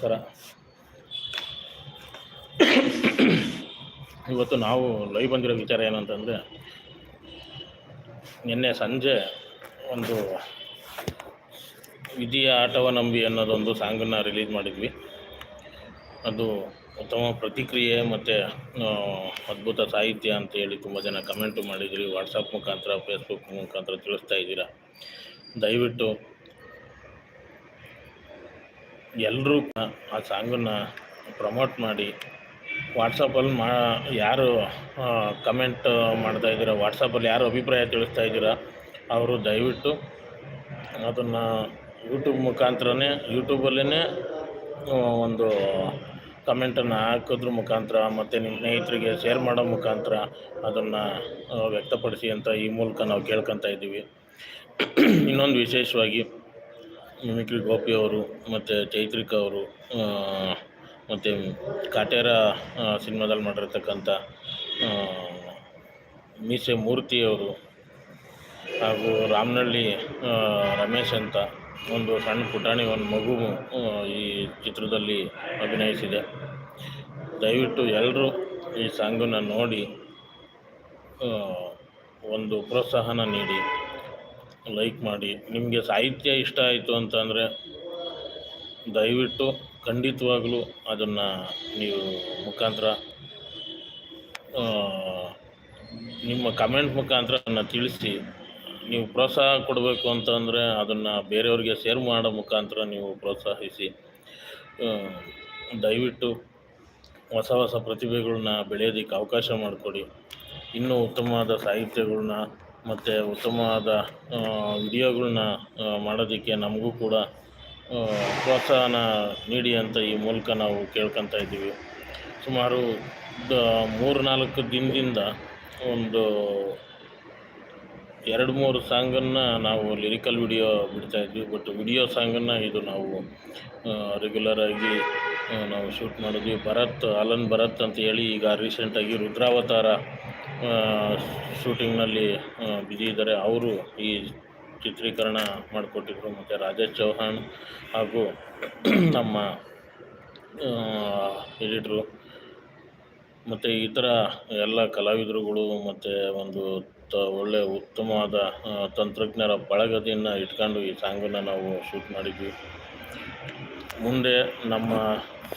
ನಮಸ್ಕಾರ ಇವತ್ತು ನಾವು ಲೈವ್ ಬಂದಿರೋ ವಿಚಾರ ಏನಂತಂದರೆ ನಿನ್ನೆ ಸಂಜೆ ಒಂದು ವಿಧಿಯ ಆಟವ ನಂಬಿ ಅನ್ನೋದೊಂದು ಸಾಂಗನ್ನು ರಿಲೀಸ್ ಮಾಡಿದ್ವಿ. ಅದು ಉತ್ತಮ ಪ್ರತಿಕ್ರಿಯೆ ಮತ್ತು ಅದ್ಭುತ ಸಾಹಿತ್ಯ ಅಂತ ಹೇಳಿ ತುಂಬ ಜನ ಕಮೆಂಟು ಮಾಡಿದ್ರಿ. ವಾಟ್ಸಪ್ ಮುಖಾಂತರ, ಫೇಸ್ಬುಕ್ ಮುಖಾಂತರ ತಿಳಿಸ್ತಾ ಇದ್ದೀರಾ? ದಯವಿಟ್ಟು ಎಲ್ಲರೂ ಆ ಸಾಂಗನ್ನು ಪ್ರಮೋಟ್ ಮಾಡಿ ವಾಟ್ಸಪ್ಪಲ್ಲಿ ಮಾ, ಯಾರು ಕಮೆಂಟ್ ಮಾಡ್ತಾ ಇದ್ದೀರಾ ವಾಟ್ಸಪ್ಪಲ್ಲಿ ಯಾರು ಅಭಿಪ್ರಾಯ ತಿಳಿಸ್ತಾ ಇದ್ದೀರಾ, ಅವರು ದಯವಿಟ್ಟು ಅದನ್ನು ಯೂಟ್ಯೂಬ್ ಮುಖಾಂತರನೇ ಯೂಟ್ಯೂಬಲ್ಲೇ ಒಂದು ಕಮೆಂಟನ್ನು ಹಾಕೋದ್ರ ಮುಖಾಂತರ, ಮತ್ತು ನಿಮ್ಮ ಸ್ನೇಹಿತರಿಗೆ ಶೇರ್ ಮಾಡೋ ಮುಖಾಂತರ ಅದನ್ನು ವ್ಯಕ್ತಪಡಿಸಿ ಅಂತ ಈ ಮೂಲಕ ನಾವು ಕೇಳ್ಕೊತಾ ಇದ್ದೀವಿ. ಇನ್ನೊಂದು ವಿಶೇಷವಾಗಿ ಮಿಮಿಕ್ರಿ ಗೋಪಿ ಅವರು, ಮತ್ತು ಚೈತ್ರಿಕಾ ಅವರು ಮತ್ತು ಕಾಟೇರ ಸಿನಿಮಾದಲ್ಲಿ ಮಾಡಿರ್ತಕ್ಕಂಥ ಮೀಸೆ ಮೂರ್ತಿಯವರು ಹಾಗೂ ರಾಮನಹಳ್ಳಿ ರಮೇಶ್ ಅಂತ ಒಂದು ಸಣ್ಣ ಪುಟಾಣಿ, ಒಂದು ಮಗು ಈ ಚಿತ್ರದಲ್ಲಿ ಅಭಿನಯಿಸಿದೆ. ದಯವಿಟ್ಟು ಎಲ್ಲರೂ ಈ ಸಾಂಗನ್ನು ನೋಡಿ ಒಂದು ಪ್ರೋತ್ಸಾಹನ ನೀಡಿ. ಲೈಕ್ ಮಾಡಿ. ನಿಮಗೆ ಸಾಹಿತ್ಯ ಇಷ್ಟ ಆಯಿತು ಅಂತಂದರೆ ದಯವಿಟ್ಟು ಖಂಡಿತವಾಗಲೂ ಅದನ್ನು ನೀವು ಮುಖಾಂತರ ನಿಮ್ಮ ಕಮೆಂಟ್ ಮುಖಾಂತರ ಅದನ್ನು ತಿಳಿಸಿ. ನೀವು ಪ್ರೋತ್ಸಾಹ ಕೊಡಬೇಕು ಅಂತಂದರೆ ಅದನ್ನು ಬೇರೆಯವ್ರಿಗೆ ಶೇರ್ ಮಾಡೋ ಮುಖಾಂತರ ನೀವು ಪ್ರೋತ್ಸಾಹಿಸಿ. ದಯವಿಟ್ಟು ಹೊಸ ಹೊಸ ಪ್ರತಿಭೆಗಳನ್ನ ಬೆಳೆಯೋದಕ್ಕೆ ಅವಕಾಶ ಮಾಡಿಕೊಡಿ. ಇನ್ನೂ ಉತ್ತಮವಾದ ಸಾಹಿತ್ಯಗಳ್ನ ಮತ್ತು ಉತ್ತಮವಾದ ವಿಡಿಯೋಗಳನ್ನ ಮಾಡೋದಕ್ಕೆ ನಮಗೂ ಕೂಡ ಪ್ರೋತ್ಸಾಹನ ನೀಡಿ ಅಂತ ಈ ಮೂಲಕ ನಾವು ಕೇಳ್ಕೊತಾ ಇದ್ದೀವಿ. ಸುಮಾರು ದ ಮೂರು ನಾಲ್ಕು ದಿನದಿಂದ ಒಂದು ಎರಡು ಮೂರು ಸಾಂಗನ್ನು ನಾವು ಲಿರಿಕಲ್ ವಿಡಿಯೋ ಬಿಡ್ತಾ ಇದ್ವಿ, ಬಟ್ ವಿಡಿಯೋ ಸಾಂಗನ್ನು ಇದು ನಾವು ರೆಗ್ಯುಲರಾಗಿ ನಾವು ಶೂಟ್ ಮಾಡಿದ್ವಿ. ಭರತ್, ಅಲನ್ ಭರತ್ ಅಂತ ಹೇಳಿ ಈಗ ರೀಸೆಂಟಾಗಿ ರುದ್ರಾವತಾರ ಶೂಟಿಂಗ್ನಲ್ಲಿ ಬ್ಯುಸಿ ಇದ್ದಾರೆ. ಅವರು ಈ ಚಿತ್ರೀಕರಣ ಮಾಡಿಕೊಟ್ಟಿದ್ರು. ಮತ್ತು ರಾಜೇಶ್ ಚೌಹಾಣ್ ಹಾಗೂ ನಮ್ಮ ಎಡಿಟ್ರು ಮತ್ತು ಇತರ ಎಲ್ಲ ಕಲಾವಿದರುಗಳು, ಮತ್ತು ಒಂದು ತ ಒಳ್ಳೆಯ ಉತ್ತಮವಾದ ತಂತ್ರಜ್ಞರ ಬಳಗದಿಂದ ಇಟ್ಕೊಂಡು ಈ ಸಾಂಗನ್ನು ನಾವು ಶೂಟ್ ಮಾಡಿದ್ವಿ. ಮುಂದೆ ನಮ್ಮ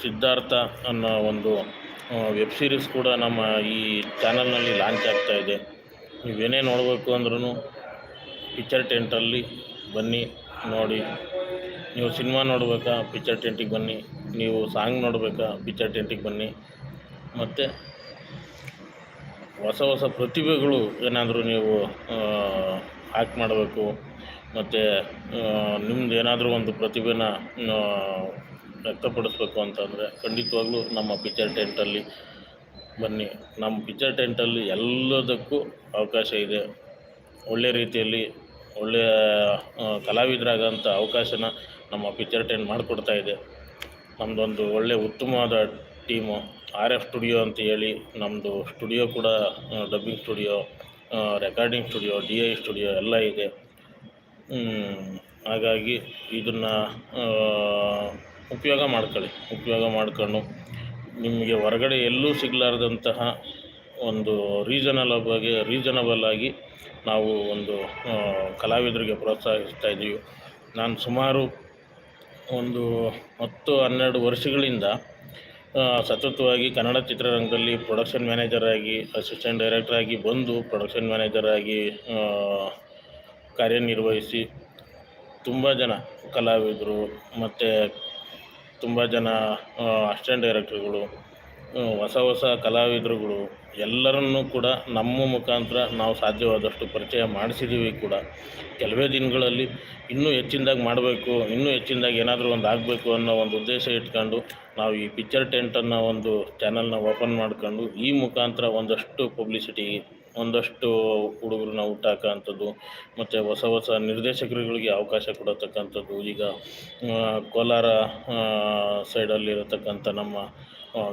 ಸಿದ್ಧಾರ್ಥ ಅನ್ನೋ ಒಂದು ವೆಬ್ ಸೀರೀಸ್ ಕೂಡ ನಮ್ಮ ಈ ಚಾನಲ್ನಲ್ಲಿ ಲಾಂಚ್ ಆಗ್ತಾ ಇದೆ. ನೀವೇನೇ ನೋಡಬೇಕು ಅಂದ್ರೂ ಪಿಕ್ಚರ್ ಟೆಂಟಲ್ಲಿ ಬನ್ನಿ, ನೋಡಿ. ನೀವು ಸಿನಿಮಾ ನೋಡಬೇಕಾ, ಪಿಕ್ಚರ್ ಟೆಂಟಿಗೆ ಬನ್ನಿ. ನೀವು ಸಾಂಗ್ ನೋಡಬೇಕಾ, ಪಿಕ್ಚರ್ ಟೆಂಟಿಗೆ ಬನ್ನಿ. ಮತ್ತು ಹೊಸ ಹೊಸ ಪ್ರತಿಭೆಗಳು ಏನಾದರೂ ನೀವು ಆ್ಯಕ್ಟ್ ಮಾಡಬೇಕು, ಮತ್ತು ನಿಮ್ದು ಏನಾದರೂ ಒಂದು ಪ್ರತಿಭೆನ ವ್ಯಕ್ತಪಡಿಸ್ಬೇಕು ಅಂತಂದರೆ ಖಂಡಿತವಾಗ್ಲೂ ನಮ್ಮ ಪಿಕ್ಚರ್ ಟೆಂಟಲ್ಲಿ ಬನ್ನಿ. ನಮ್ಮ ಪಿಕ್ಚರ್ ಟೆಂಟಲ್ಲಿ ಎಲ್ಲದಕ್ಕೂ ಅವಕಾಶ ಇದೆ. ಒಳ್ಳೆ ರೀತಿಯಲ್ಲಿ ಒಳ್ಳೆಯ ಕಲಾವಿದರಾಗಂಥ ಅವಕಾಶನ ನಮ್ಮ ಪಿಕ್ಚರ್ ಟೆಂಟ್ ಮಾಡಿಕೊಡ್ತಾ ಇದೆ. ನಮ್ಮದೊಂದು ಒಳ್ಳೆಯ ಉತ್ತಮವಾದ ಟೀಮು ಆರ್ ಎಫ್ ಸ್ಟುಡಿಯೋ ಅಂತ ಹೇಳಿ ನಮ್ಮದು ಸ್ಟುಡಿಯೋ ಕೂಡ dubbing studio recording studio, D I studio ಎಲ್ಲ ಇದೆ. ಹಾಗಾಗಿ ಇದನ್ನು ಉಪಯೋಗ ಮಾಡ್ಕೊಳ್ಳಿ, ಉಪಯೋಗ ಮಾಡ್ಕೊಂಡು ನಿಮಗೆ ಹೊರಗಡೆ ಎಲ್ಲೂ ಸಿಗಲಾರ್ದಂತಹ ಒಂದು ರೀಸನಲ್ ಬಗ್ಗೆ ರೀಸನಬಲ್ ಆಗಿ ನಾವು ಒಂದು ಕಲಾವಿದರಿಗೆ ಪ್ರೋತ್ಸಾಹಿಸ್ತಾ ಇದ್ದೀವಿ. ನಾನು ಸುಮಾರು ಒಂದು ಹತ್ತು ಹನ್ನೆರಡು ವರ್ಷಗಳಿಂದ ಸತತವಾಗಿ ಕನ್ನಡ ಚಿತ್ರರಂಗದಲ್ಲಿ ಪ್ರೊಡಕ್ಷನ್ ಮ್ಯಾನೇಜರ್ ಆಗಿ ಅಸಿಸ್ಟೆಂಟ್ ಡೈರೆಕ್ಟರ್ ಆಗಿ ಬಂದು ಪ್ರೊಡಕ್ಷನ್ ಮ್ಯಾನೇಜರ್ ಆಗಿ ಕಾರ್ಯನಿರ್ವಹಿಸಿ ತುಂಬ ಜನ ಕಲಾವಿದರು, ಮತ್ತು ತುಂಬ ಜನ ಅಸಿಸ್ಟೆಂಟ್ ಡೈರೆಕ್ಟರ್ಗಳು ಹೊಸ ಹೊಸ ಕಲಾವಿದರುಗಳು ಎಲ್ಲರನ್ನೂ ಕೂಡ ನಮ್ಮ ಮುಖಾಂತರ ನಾವು ಸಾಧ್ಯವಾದಷ್ಟು ಪರಿಚಯ ಮಾಡಿಸಿದ್ದೀವಿ ಕೂಡ. ಕೆಲವೇ ದಿನಗಳಲ್ಲಿ ಇನ್ನೂ ಹೆಚ್ಚಿನದಾಗಿ ಮಾಡಬೇಕು, ಇನ್ನೂ ಹೆಚ್ಚಿನದಾಗಿ ಏನಾದರೂ ಒಂದು ಆಗಬೇಕು ಅನ್ನೋ ಒಂದು ಉದ್ದೇಶ ಇಟ್ಕೊಂಡು ನಾವು ಈ ಪಿಕ್ಚರ್ ಟೆಂಟ್ ಅನ್ನೋ ಒಂದು ಚಾನಲ್ನ ಓಪನ್ ಮಾಡ್ಕೊಂಡು ಈ ಮುಖಾಂತರ ಒಂದಷ್ಟು ಪಬ್ಲಿಸಿಟಿ, ಒಂದಷ್ಟು ಹುಡುಗರನ್ನ ಹುಟ್ಟಾಕೋಂಥದ್ದು ಮತ್ತು ಹೊಸ ಹೊಸ ನಿರ್ದೇಶಕರುಗಳಿಗೆ ಅವಕಾಶ ಕೊಡತಕ್ಕಂಥದ್ದು, ಈಗ ಕೋಲಾರ ಸೈಡಲ್ಲಿರತಕ್ಕಂಥ ನಮ್ಮ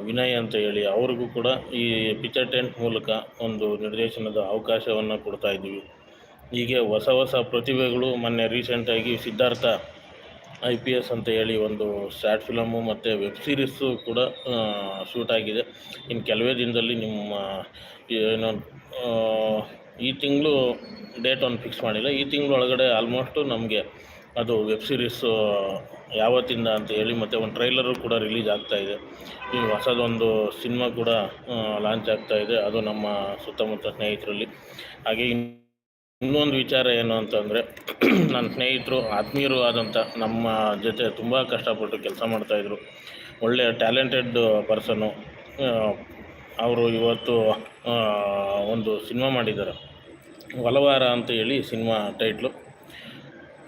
ವಿನಯ್ ಅಂತ ಹೇಳಿ ಅವ್ರಿಗೂ ಕೂಡ ಈ ಪಿಕ್ಚರ್ ಟೆಂಟ್ ಮೂಲಕ ಒಂದು ನಿರ್ದೇಶನದ ಅವಕಾಶವನ್ನು ಕೊಡ್ತಾ ಇದ್ದೀವಿ. ಹೀಗೆ ಹೊಸ ಹೊಸ ಪ್ರತಿಭೆಗಳು ಮೊನ್ನೆ ರೀಸೆಂಟಾಗಿ ಸಿದ್ಧಾರ್ಥ ಐ ಪಿ ಎಸ್ ಅಂತ ಹೇಳಿ ಒಂದು ಶಾರ್ಟ್ ಫಿಲಮು ಮತ್ತು ವೆಬ್ ಸೀರೀಸು ಕೂಡ ಶೂಟ್ ಆಗಿದೆ. ಇನ್ನು ಕೆಲವೇ ದಿನದಲ್ಲಿ ನಿಮ್ಮ, ಏನು ಈ ತಿಂಗಳು ಡೇಟ್ ಒಂದು ಫಿಕ್ಸ್ ಮಾಡಿಲ್ಲ. ಈ ತಿಂಗಳು ಒಳಗಡೆ ಆಲ್ಮೋಸ್ಟು ನಮಗೆ ಅದು ವೆಬ್ ಸೀರೀಸು ಯಾವತ್ತಿಂದ ಅಂತ ಹೇಳಿ ಮತ್ತು ಒಂದು ಟ್ರೈಲರು ಕೂಡ ರಿಲೀಸ್ ಆಗ್ತಾ ಇದೆ. ಈ ಹೊಸದೊಂದು ಸಿನಿಮಾ ಕೂಡ ಲಾಂಚ್ ಆಗ್ತಾ ಇದೆ. ಅದು ನಮ್ಮ ಸುತ್ತಮುತ್ತ ಸ್ನೇಹಿತರಲ್ಲಿ. ಹಾಗೆ ಇನ್- ಇನ್ನೊಂದು ವಿಚಾರ ಏನು ಅಂತಂದರೆ, ನನ್ನ ಸ್ನೇಹಿತರು, ಆತ್ಮೀಯರು ಆದಂಥ ನಮ್ಮ ಜೊತೆ ತುಂಬ ಕಷ್ಟಪಟ್ಟು ಕೆಲಸ ಮಾಡ್ತಾಯಿದ್ರು ಒಳ್ಳೆಯ ಟ್ಯಾಲೆಂಟೆಡ್ ಪರ್ಸನು. ಅವರು ಇವತ್ತು ಒಂದು ಸಿನಿಮಾ ಮಾಡಿದ್ದಾರೆ. ಒಲವಾರ ಅಂತ ಹೇಳಿ ಸಿನಿಮಾ ಟೈಟ್ಲು.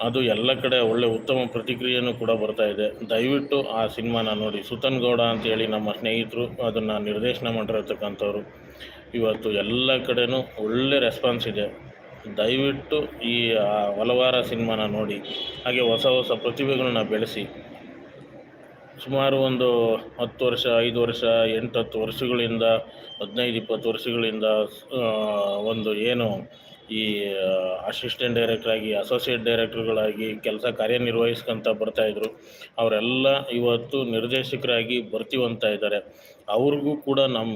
ಅದು ಎಲ್ಲ ಕಡೆ ಒಳ್ಳೆ ಉತ್ತಮ ಪ್ರತಿಕ್ರಿಯೆಯೂ ಕೂಡ ಬರ್ತಾ ಇದೆ. ದಯವಿಟ್ಟು ಆ ಸಿನಿಮಾನ ನೋಡಿ. ಸುತನ್ ಗೌಡ ಅಂತೇಳಿ ನಮ್ಮ ಸ್ನೇಹಿತರು ಅದನ್ನು ನಿರ್ದೇಶನ ಮಾಡಿರತಕ್ಕಂಥವ್ರು. ಇವತ್ತು ಎಲ್ಲ ಕಡೆಯೂ ಒಳ್ಳೆ ರೆಸ್ಪಾನ್ಸ್ ಇದೆ. ದಯವಿಟ್ಟು ಈ ಹಲವಾರ ಸಿನಿಮಾನ ನೋಡಿ. ಹಾಗೆ ಹೊಸ ಹೊಸ ಪ್ರತಿಭೆಗಳನ್ನ ಬೆಳೆಸಿ. ಸುಮಾರು ಒಂದು ಹತ್ತು ವರ್ಷ, ಐದು ವರ್ಷ ಎಂಟು ಹತ್ತು ವರ್ಷಗಳಿಂದ, ಹದಿನೈದು, ಇಪ್ಪತ್ತು ವರ್ಷಗಳಿಂದ ಒಂದು ಏನು ಈ ಅಸಿಸ್ಟೆಂಟ್ ಡೈರೆಕ್ಟ್ರಾಗಿ ಅಸೋಸಿಯೇಟ್ ಡೈರೆಕ್ಟ್ರ್ಗಳಾಗಿ ಕೆಲಸ ಕಾರ್ಯನಿರ್ವಹಿಸ್ಕೊಂತ ಬರ್ತಾಯಿದ್ರು ಅವರೆಲ್ಲ ಇವತ್ತು ನಿರ್ದೇಶಕರಾಗಿ ಬರ್ತೀವಂತ ಇದ್ದಾರೆ. ಅವ್ರಿಗೂ ಕೂಡ ನಮ್ಮ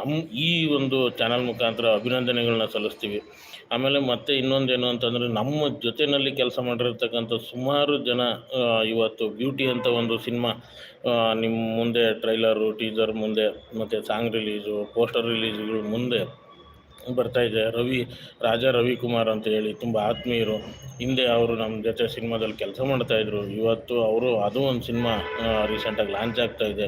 ನಮ್ಮ ಈ ಒಂದು ಚಾನಲ್ ಮುಖಾಂತರ ಅಭಿನಂದನೆಗಳನ್ನ ಸಲ್ಲಿಸ್ತೀವಿ. ಆಮೇಲೆ ಮತ್ತೆ ಇನ್ನೊಂದೇನು ಅಂತಂದರೆ ನಮ್ಮ ಜೊತೆಯಲ್ಲಿ ಕೆಲಸ ಮಾಡಿರ್ತಕ್ಕಂಥ ಸುಮಾರು ಜನ ಇವತ್ತು ಬ್ಯೂಟಿ ಅಂತ ಒಂದು ಸಿನಿಮಾ ನಿಮ್ಮ ಮುಂದೆ ಟ್ರೈಲರು ಟೀಸರ್ ಮುಂದೆ, ಮತ್ತು ಸಾಂಗ್ ರಿಲೀಸು ಪೋಸ್ಟರ್ ರಿಲೀಸ್ಗಳು ಮುಂದೆ ಬರ್ತಾ ಇದೆ. ರವಿ, ರಾಜಾ ರವಿಕುಮಾರ್ ಅಂತ ಹೇಳಿ ತುಂಬ ಆತ್ಮೀಯರು. ಹಿಂದೆ ಅವರು ನಮ್ಮ ಜೊತೆ ಸಿನಿಮಾದಲ್ಲಿ ಕೆಲಸ ಮಾಡ್ತಾಯಿದ್ರು ಇವತ್ತು ಅವರು ಅದು ಒಂದು ಸಿನಿಮಾ ರೀಸೆಂಟಾಗಿ ಲಾಂಚ್ ಆಗ್ತಾ ಇದೆ.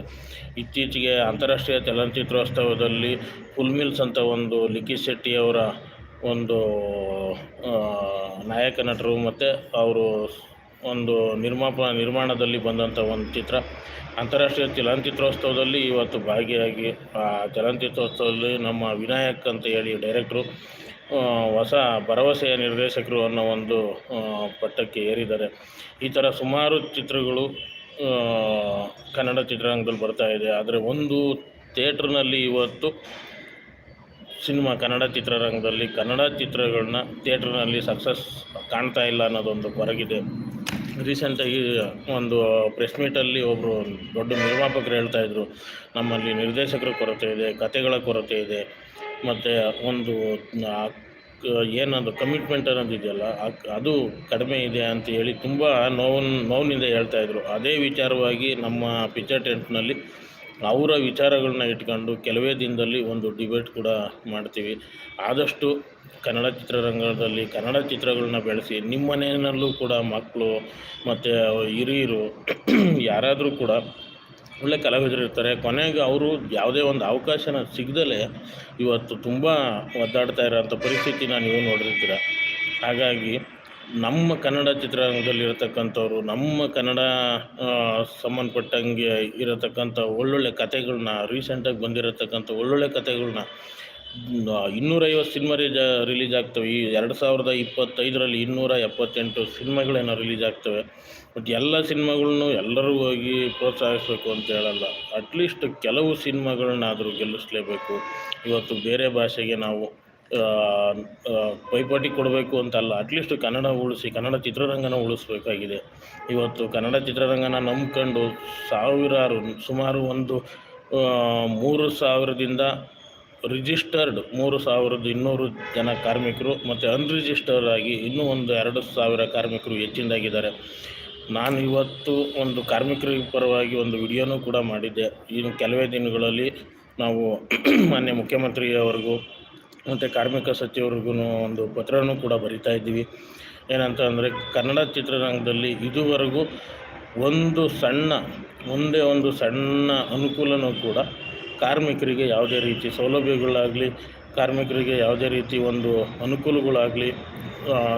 ಇತ್ತೀಚೆಗೆ ಅಂತಾರಾಷ್ಟ್ರೀಯ ಚಲನಚಿತ್ರೋತ್ಸವದಲ್ಲಿ ಫುಲ್ ಮಿಲ್ಸ್ ಅಂತ ಒಂದು ಲಿಖಿತ್ ಶೆಟ್ಟಿ ಅವರ ಒಂದು ನಾಯಕ ನಟರು ಮತ್ತು ಅವರು ಒಂದು ನಿರ್ಮಾಪ ನಿರ್ಮಾಣದಲ್ಲಿ ಬಂದಂಥ ಒಂದು ಚಿತ್ರ. ಅಂತಾರಾಷ್ಟ್ರೀಯ ಚಲನಚಿತ್ರೋತ್ಸವದಲ್ಲಿ ಇವತ್ತು ಭಾಗಿಯಾಗಿ, ಆ ಚಲನಚಿತ್ರೋತ್ಸವದಲ್ಲಿ ನಮ್ಮ ವಿನಾಯಕ್ ಅಂತ ಹೇಳಿ ಡೈರೆಕ್ಟ್ರು ಹೊಸ ಭರವಸೆಯ ನಿರ್ದೇಶಕರು ಅನ್ನೋ ಒಂದು ಪಟ್ಟಕ್ಕೆ ಏರಿದ್ದಾರೆ. ಈ ಥರ ಸುಮಾರು ಚಿತ್ರಗಳು ಕನ್ನಡ ಚಿತ್ರರಂಗದಲ್ಲಿ ಬರ್ತಾ ಇದೆ. ಆದರೆ ಒಂದು ಥಿಯೇಟ್ರ್ನಲ್ಲಿ ಇವತ್ತು ಸಿನಿಮಾ, ಕನ್ನಡ ಚಿತ್ರರಂಗದಲ್ಲಿ ಕನ್ನಡ ಚಿತ್ರಗಳನ್ನ ಥಿಯೇಟ್ರ್ನಲ್ಲಿ ಸಕ್ಸಸ್ ಕಾಣ್ತಾ ಇಲ್ಲ ಅನ್ನೋದೊಂದು ಹೊರಗಿದೆ. ರೀಸೆಂಟಾಗಿ ಒಂದು ಪ್ರೆಸ್ ಮೀಟಲ್ಲಿ ಒಬ್ಬರು ದೊಡ್ಡ ನಿರ್ಮಾಪಕರು ಹೇಳ್ತಾ ಇದ್ದರು ನಮ್ಮಲ್ಲಿ ನಿರ್ದೇಶಕರ ಕೊರತೆ ಇದೆ, ಕತೆಗಳ ಕೊರತೆ ಇದೆ, ಮತ್ತು ಒಂದು ಏನದು ಕಮಿಟ್ಮೆಂಟ್ ಅನ್ನೋದು ಇದೆಯಲ್ಲ ಅದು ಕಡಿಮೆ ಇದೆ ಅಂತ ಹೇಳಿ ತುಂಬ ನೋವು ನೋವಿನಿಂದ ಹೇಳ್ತಾಯಿದ್ರು ಅದೇ ವಿಚಾರವಾಗಿ ನಮ್ಮ ಪಿಚ್ಚರ್ ಟೆಂಟ್ನಲ್ಲಿ ಅವರ ವಿಚಾರಗಳನ್ನ ಇಟ್ಕೊಂಡು ಕೆಲವೇ ದಿನದಲ್ಲಿ ಒಂದು ಡಿಬೇಟ್ ಕೂಡ ಮಾಡ್ತೀವಿ. ಆದಷ್ಟು ಕನ್ನಡ ಚಿತ್ರರಂಗದಲ್ಲಿ ಕನ್ನಡ ಚಿತ್ರಗಳನ್ನ ಬೆಳೆಸಿ ನಿಮ್ಮ ಮನೆಯಲ್ಲೂ ಕೂಡ ಮಕ್ಕಳು ಮತ್ತು ಹಿರಿಯರು ಯಾರಾದರೂ ಕೂಡ ಒಳ್ಳೆ ಕಲಾವಿದರು ಇರ್ತಾರೆ. ಕೊನೆಗೆ ಅವರು ಯಾವುದೇ ಒಂದು ಅವಕಾಶನ ಸಿಗದಲೇ ಇವತ್ತು ತುಂಬ ಒದ್ದಾಡ್ತಾ ಇರೋಂಥ ಪರಿಸ್ಥಿತಿನ ನೀವು ನೋಡಿರ್ತೀರ. ಹಾಗಾಗಿ ನಮ್ಮ ಕನ್ನಡ ಚಿತ್ರರಂಗದಲ್ಲಿ ಇರತಕ್ಕಂಥವ್ರು ನಮ್ಮ ಕನ್ನಡ ಸಂಬಂಧಪಟ್ಟಂಗೆ ಇರತಕ್ಕಂಥ ಒಳ್ಳೊಳ್ಳೆ ಕಥೆಗಳನ್ನ ರೀಸೆಂಟಾಗಿ ಬಂದಿರತಕ್ಕಂಥ ಒಳ್ಳೊಳ್ಳೆ ಕಥೆಗಳನ್ನ ಇನ್ನೂರೈವತ್ತು ಸಿನಿಮಾ ರಿಜ ರಿಲೀಸ್ ಆಗ್ತವೆ. ಈ ಎರಡು ಸಾವಿರದ ಇಪ್ಪತ್ತೈದರಲ್ಲಿ ಇನ್ನೂರ ಎಪ್ಪತ್ತೆಂಟು ಸಿನಿಮಾಗಳೇನೋ ರಿಲೀಸ್ ಆಗ್ತವೆ. ಬಟ್ ಎಲ್ಲ ಸಿನಿಮಾಗಳ್ನು ಎಲ್ಲರೂ ಹೋಗಿ ಪ್ರೋತ್ಸಾಹಿಸಬೇಕು ಅಂತ ಹೇಳಲ್ಲ. ಅಟ್ಲೀಸ್ಟ್ ಕೆಲವು ಸಿನಿಮಾಗಳನ್ನಾದರೂ ಗೆಲ್ಲಿಸಲೇಬೇಕು. ಇವತ್ತು ಬೇರೆ ಭಾಷೆಗೆ ನಾವು ಪೈಪೋಟಿ ಕೊಡಬೇಕು ಅಂತಲ್ಲ ಅಟ್ಲೀಸ್ಟ್ ಕನ್ನಡ ಉಳಿಸಿ, ಕನ್ನಡ ಚಿತ್ರರಂಗನ ಉಳಿಸ್ಬೇಕಾಗಿದೆ. ಇವತ್ತು ಕನ್ನಡ ಚಿತ್ರರಂಗನ ನಂಬ್ಕೊಂಡು ಸಾವಿರಾರು, ಸುಮಾರು ಒಂದು ಮೂರು ಸಾವಿರದಿಂದ ರಿಜಿಸ್ಟರ್ಡ್ ಮೂರು ಸಾವಿರದ ಇನ್ನೂರು ಜನ ಕಾರ್ಮಿಕರು ಮತ್ತು ಅನ್ರಿಜಿಸ್ಟರ್ಡ್ ಆಗಿ ಇನ್ನೂ ಒಂದು ಎರಡು ಸಾವಿರ ಕಾರ್ಮಿಕರು ಹೆಚ್ಚಿನದಾಗಿದ್ದಾರೆ. ನಾನು ಇವತ್ತು ಒಂದು ಕಾರ್ಮಿಕರ ಪರವಾಗಿ ಒಂದು ವಿಡಿಯೋನೂ ಕೂಡ ಮಾಡಿದ್ದೆ. ಇನ್ನು ಕೆಲವೇ ದಿನಗಳಲ್ಲಿ ನಾವು ಮಾನ್ಯ ಮುಖ್ಯಮಂತ್ರಿಯವರಿಗೂ ಮತ್ತು ಕಾರ್ಮಿಕ ಸಚಿವರಿಗೂ ಒಂದು ಪತ್ರನೂ ಕೂಡ ಬರಿತಾ ಇದ್ದೀವಿ. ಏನಂತ ಅಂದರೆ ಕನ್ನಡ ಚಿತ್ರರಂಗದಲ್ಲಿ ಇದುವರೆಗೂ ಒಂದು ಸಣ್ಣ ಒಂದೇ ಒಂದು ಸಣ್ಣ ಅನುಕೂಲನೂ ಕೂಡ ಕಾರ್ಮಿಕರಿಗೆ ಯಾವುದೇ ರೀತಿ ಸೌಲಭ್ಯಗಳಾಗಲಿ, ಕಾರ್ಮಿಕರಿಗೆ ಯಾವುದೇ ರೀತಿ ಒಂದು ಅನುಕೂಲಗಳಾಗಲಿ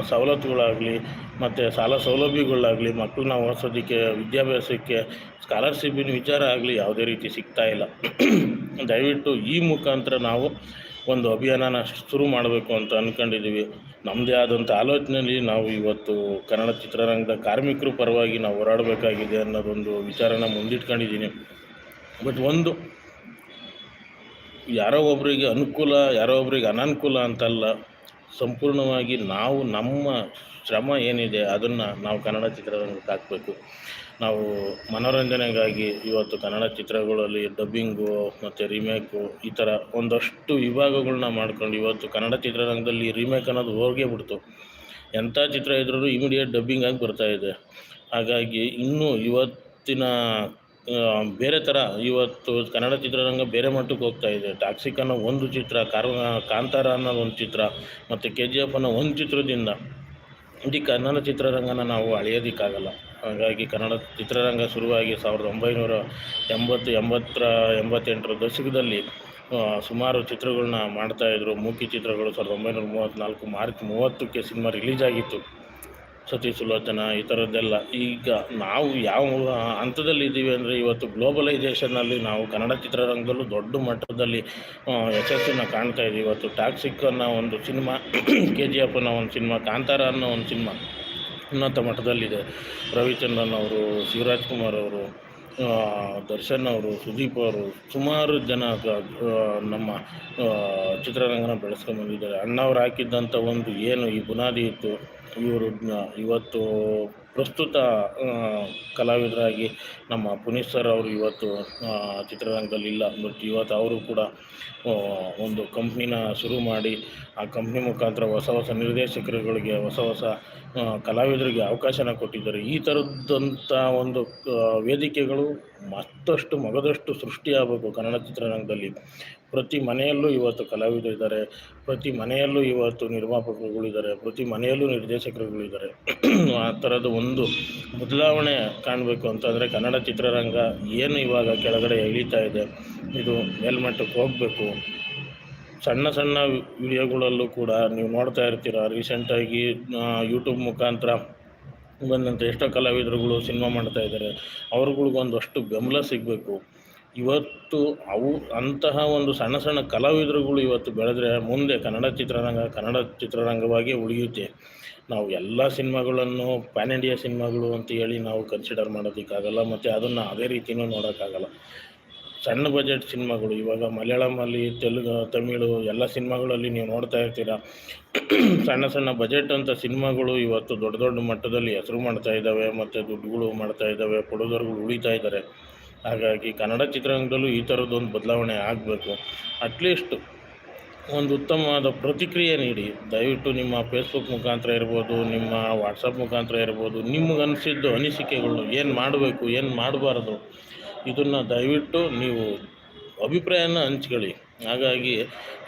ಸವಲತ್ತುಗಳಾಗಲಿ, ಮತ್ತು ಸಾಲ ಸೌಲಭ್ಯಗಳಾಗಲಿ, ಮಕ್ಕಳನ್ನ ಓದಿಸೋದಕ್ಕೆ, ವಿದ್ಯಾಭ್ಯಾಸಕ್ಕೆ ಸ್ಕಾಲರ್ಶಿಪ್ಪಿನ ವಿಚಾರ ಆಗಲಿ ಯಾವುದೇ ರೀತಿ ಸಿಗ್ತಾ ಇಲ್ಲ. ದಯವಿಟ್ಟು ಈ ಮುಖಾಂತರ ನಾವು ಒಂದು ಅಭಿಯಾನನ ಶುರು ಮಾಡಬೇಕು ಅಂತ ಅಂದ್ಕೊಂಡಿದ್ದೀವಿ ನಮ್ಮದೇ ಆದಂಥ ಆಲೋಚನೆಯಲ್ಲಿ ನಾವು ಇವತ್ತು ಕನ್ನಡ ಚಿತ್ರರಂಗದ ಕಾರ್ಮಿಕರು ಪರವಾಗಿ ನಾವು ಹೋರಾಡಬೇಕಾಗಿದೆ ಅನ್ನೋದೊಂದು ವಿಚಾರನ ಮುಂದಿಟ್ಕೊಂಡಿದ್ದೀನಿ. ಬಟ್ ಒಂದು, ಯಾರೋ ಒಬ್ಬರಿಗೆ ಅನುಕೂಲ, ಯಾರೋ ಒಬ್ಬರಿಗೆ ಅನಾನುಕೂಲ ಅಂತಲ್ಲ, ಸಂಪೂರ್ಣವಾಗಿ ನಾವು ನಮ್ಮ ಶ್ರಮ ಏನಿದೆ ಅದನ್ನು ನಾವು ಕನ್ನಡ ಚಿತ್ರರಂಗಕ್ಕೆ ಹಾಕಬೇಕು. ನಾವು ಮನೋರಂಜನೆಗಾಗಿ ಇವತ್ತು ಕನ್ನಡ ಚಿತ್ರಗಳಲ್ಲಿ ಡಬ್ಬಿಂಗು ಮತ್ತು ರೀಮೇಕು ಈ ಥರ ಒಂದಷ್ಟು ವಿಭಾಗಗಳನ್ನ ಮಾಡ್ಕೊಂಡು ಇವತ್ತು ಕನ್ನಡ ಚಿತ್ರರಂಗದಲ್ಲಿ ರೀಮೇಕ್ ಅನ್ನೋದು ಹೋಗೇ ಬಿಡ್ತು. ಎಂಥ ಚಿತ್ರ ಇದ್ರೂ ಇಮಿಡಿಯೇಟ್ ಡಬ್ಬಿಂಗ್ ಆಗಿ ಬರ್ತಾ ಇದೆ. ಹಾಗಾಗಿ ಇನ್ನೂ ಇವತ್ತಿನ ಬೇರೆ ಥರ ಇವತ್ತು ಕನ್ನಡ ಚಿತ್ರರಂಗ ಬೇರೆ ಮಟ್ಟಕ್ಕೆ ಹೋಗ್ತಾ ಇದೆ. ಟಾಕ್ಸಿಕ್ ಅನ್ನೋ ಒಂದು ಚಿತ್ರ, ಕಾರ್ ಕಾಂತಾರ ಅನ್ನೋ ಒಂದು ಚಿತ್ರ ಮತ್ತು ಕೆ ಜಿ ಎಫ್ ಅನ್ನೋ ಒಂದು ಚಿತ್ರದಿಂದ. ಇಡೀ ಕನ್ನಡ ಚಿತ್ರರಂಗನ ನಾವು ಅಳೆಯೋದಕ್ಕಾಗಲ್ಲ. ಹಾಗಾಗಿ ಕನ್ನಡ ಚಿತ್ರರಂಗ ಶುರುವಾಗಿ ಸಾವಿರದ ಒಂಬೈನೂರ ಎಂಬತ್ತು, ಎಂಬತ್ತರ, ಎಂಬತ್ತೆಂಟರ ದಶಕದಲ್ಲಿ ಸುಮಾರು ಚಿತ್ರಗಳನ್ನ ಮಾಡ್ತಾಯಿದ್ರು ಮೂಕಿ ಚಿತ್ರಗಳು ಸಾವಿರದ ಒಂಬೈನೂರ ಮೂವತ್ತ್ನಾಲ್ಕು ಮಾರ್ಚ್ ಮೂವತ್ತಕ್ಕೆ ಸಿನಿಮಾ ರಿಲೀಸ್ ಆಗಿತ್ತು. ಸತಿ ಸುಲೋಚನ ಈ ಥರದ್ದೆಲ್ಲ ಈಗ ನಾವು ಯಾವ ಹಂತದಲ್ಲಿ ಇದ್ದೀವಿ ಅಂದರೆ ಇವತ್ತು ಗ್ಲೋಬಲೈಸೇಷನ್ನಲ್ಲಿ ನಾವು ಕನ್ನಡ ಚಿತ್ರರಂಗದಲ್ಲೂ ದೊಡ್ಡ ಮಟ್ಟದಲ್ಲಿ ಯಶಸ್ಸಿನ ಯಶಸ್ಸನ್ನು ಕಾಣ್ತಾ ಇದ್ದೀವಿ ಇವತ್ತು ಟಾಕ್ಸಿಕ್ ಅನ್ನೋ ಒಂದು ಸಿನಿಮಾ, ಕೆ ಜಿ ಎಫ್ ಅನ್ನೋ ಒಂದು ಸಿನಿಮಾ, ಕಾಂತಾರ ಅನ್ನೋ ಒಂದು ಸಿನಿಮಾ ಉನ್ನತ ಮಟ್ಟದಲ್ಲಿದೆ. ರವಿಚಂದ್ರನ್ ಅವರು, ಶಿವರಾಜ್ ಕುಮಾರ್ ಅವರು ದರ್ಶನ್ ಅವರು, ಸುದೀಪ್ ಅವರು ಸುಮಾರು ಜನ ನಮ್ಮ ಚಿತ್ರರಂಗನ ಬೆಳೆಸ್ಕೊಂಡು ಬಂದಿದ್ದಾರೆ. ಅಣ್ಣವ್ರು ಹಾಕಿದ್ದಂಥ ಒಂದು ಏನು ಈ ಬುನಾದಿ ಇತ್ತು, ಇವರು ಇವತ್ತು ಪ್ರಸ್ತುತ ಕಲಾವಿದರಾಗಿ ನಮ್ಮ ಪುನೀತ್ ಸರ್ ಅವರು ಇವತ್ತು ಚಿತ್ರರಂಗದಲ್ಲಿ ಇಲ್ಲ. ಬಟ್ ಇವತ್ತು ಅವರು ಕೂಡ ಒಂದು ಕಂಪ್ನಿನ ಶುರು ಮಾಡಿ, ಆ ಕಂಪ್ನಿ ಮುಖಾಂತರ ಹೊಸ ಹೊಸ ನಿರ್ದೇಶಕರುಗಳಿಗೆ, ಹೊಸ ಹೊಸ ಕಲಾವಿದರಿಗೆ ಅವಕಾಶನ ಕೊಟ್ಟಿದ್ದಾರೆ. ಈ ಥರದ್ದಂಥ ಒಂದು ವೇದಿಕೆಗಳು ಮತ್ತಷ್ಟು ಮಗದಷ್ಟು ಸೃಷ್ಟಿಯಾಗಬೇಕು ಕನ್ನಡ ಚಿತ್ರರಂಗದಲ್ಲಿ. ಪ್ರತಿ ಮನೆಯಲ್ಲೂ ಇವತ್ತು ಕಲಾವಿದರು ಇದ್ದಾರೆ, ಪ್ರತಿ ಮನೆಯಲ್ಲೂ ಇವತ್ತು ನಿರ್ಮಾಪಕರುಗಳಿದ್ದಾರೆ ಪ್ರತಿ ಮನೆಯಲ್ಲೂ ನಿರ್ದೇಶಕರುಗಳಿದ್ದಾರೆ ಆ ಥರದ ಒಂದು ಬದಲಾವಣೆ ಕಾಣಬೇಕು ಅಂತಂದರೆ ಕನ್ನಡ ಚಿತ್ರರಂಗ ಏನು ಇವಾಗ ಕೆಳಗಡೆ ಎಳೀತಾ ಇದೆ, ಇದು ಮೇಲ್ಮಟ್ಟಕ್ಕೆ ಹೋಗಬೇಕು. ಸಣ್ಣ ಸಣ್ಣ ವಿಡಿಯೋಗಳಲ್ಲೂ ಕೂಡ ನೀವು ನೋಡ್ತಾ ಇರ್ತೀರ ರೀಸೆಂಟಾಗಿ ಯೂಟ್ಯೂಬ್ ಮುಖಾಂತರ ಬಂದಂಥ ಎಷ್ಟೋ ಕಲಾವಿದರುಗಳು ಸಿನಿಮಾ ಮಾಡ್ತಾ ಇದ್ದಾರೆ, ಅವ್ರಗಳಿಗೊಂದಷ್ಟು ಬೆಂಬಲ ಸಿಗಬೇಕು. ಇವತ್ತು ಅವು ಅಂತಹ ಒಂದು ಸಣ್ಣ ಸಣ್ಣ ಕಲಾವಿದರುಗಳು ಇವತ್ತು ಬೆಳೆದ್ರೆ ಮುಂದೆ ಕನ್ನಡ ಚಿತ್ರರಂಗ, ಕನ್ನಡ ಚಿತ್ರರಂಗವಾಗಿ ಉಳಿಯುತ್ತೆ. ನಾವು ಎಲ್ಲ ಸಿನಿಮಾಗಳನ್ನು ಪ್ಯಾನ್ ಇಂಡಿಯಾ ಸಿನಿಮಾಗಳು ಅಂತ ಹೇಳಿ ನಾವು ಕನ್ಸಿಡರ್ ಮಾಡೋದಕ್ಕಾಗಲ್ಲ, ಮತ್ತು ಅದನ್ನು ಅದೇ ರೀತಿಯೂ ನೋಡೋಕ್ಕಾಗಲ್ಲ. ಸಣ್ಣ ಬಜೆಟ್ ಸಿನಿಮಾಗಳು, ಇವಾಗ ಮಲಯಾಳಮಲ್ಲಿ, ತೆಲುಗು, ತಮಿಳು ಎಲ್ಲ ಸಿನಿಮಾಗಳಲ್ಲಿ ನೀವು ನೋಡ್ತಾ ಇರ್ತೀರ? ಸಣ್ಣ ಸಣ್ಣ ಬಜೆಟ್ ಅಂತ ಸಿನಿಮಾಗಳು ಇವತ್ತು ದೊಡ್ಡ ದೊಡ್ಡ ಮಟ್ಟದಲ್ಲಿ ಹೆಸರು ಮಾಡ್ತಾ ಇದ್ದಾವೆ, ಮತ್ತು ದುಡ್ಡುಗಳು ಮಾಡ್ತಾ ಇದ್ದಾವೆ ಪ್ರೊಡ್ಯೂಸರ್ಗಳು ಉಳಿತಾ ಇದ್ದಾರೆ. ಹಾಗಾಗಿ ಕನ್ನಡ ಚಿತ್ರರಂಗದಲ್ಲೂ ಈ ಥರದ್ದೊಂದು ಬದಲಾವಣೆ ಆಗಬೇಕು. ಅಟ್ಲೀಸ್ಟ್ ಒಂದು ಉತ್ತಮವಾದ ಪ್ರತಿಕ್ರಿಯೆ ನೀಡಿ. ದಯವಿಟ್ಟು ನಿಮ್ಮ ಫೇಸ್ಬುಕ್ ಮುಖಾಂತರ ಇರ್ಬೋದು, ನಿಮ್ಮ ವಾಟ್ಸಪ್ ಮುಖಾಂತರ ಇರ್ಬೋದು ನಿಮಗನ್ಸಿದ್ದು ಅನಿಸಿಕೆಗಳು ಏನು ಮಾಡಬೇಕು, ಏನು ಮಾಡಬಾರ್ದು, ಇದನ್ನು ದಯವಿಟ್ಟು ನೀವು ಅಭಿಪ್ರಾಯನ ಹಂಚ್ಕೊಳ್ಳಿ. ಹಾಗಾಗಿ